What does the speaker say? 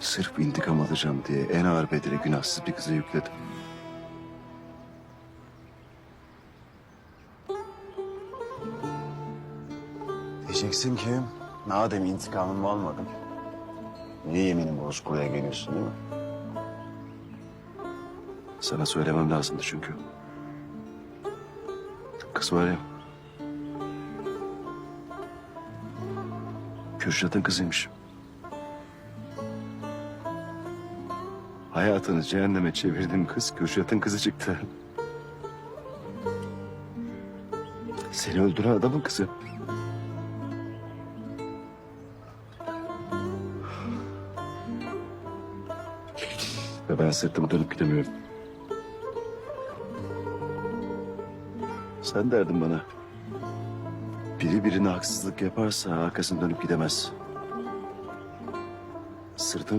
Sırf intikam alacağım diye en ağır bedeli günahsız bir kıza yükledim. Diyeceksin ki madem intikamımı almadım. Niye yeminimi bozup buraya geliyorsun değil mi? Sana söylemem lazımdı çünkü. Kız var ya. Kürşat'ın kızıymış. Hayatını cehenneme çevirdiğim kız Kürşat'ın kızı çıktı. Seni öldüren adamın kızı. Ve ben sırtımı dönüp gidemiyorum. Sen derdin bana. Biri birine haksızlık yaparsa arkasını dönüp gidemez. Sırtını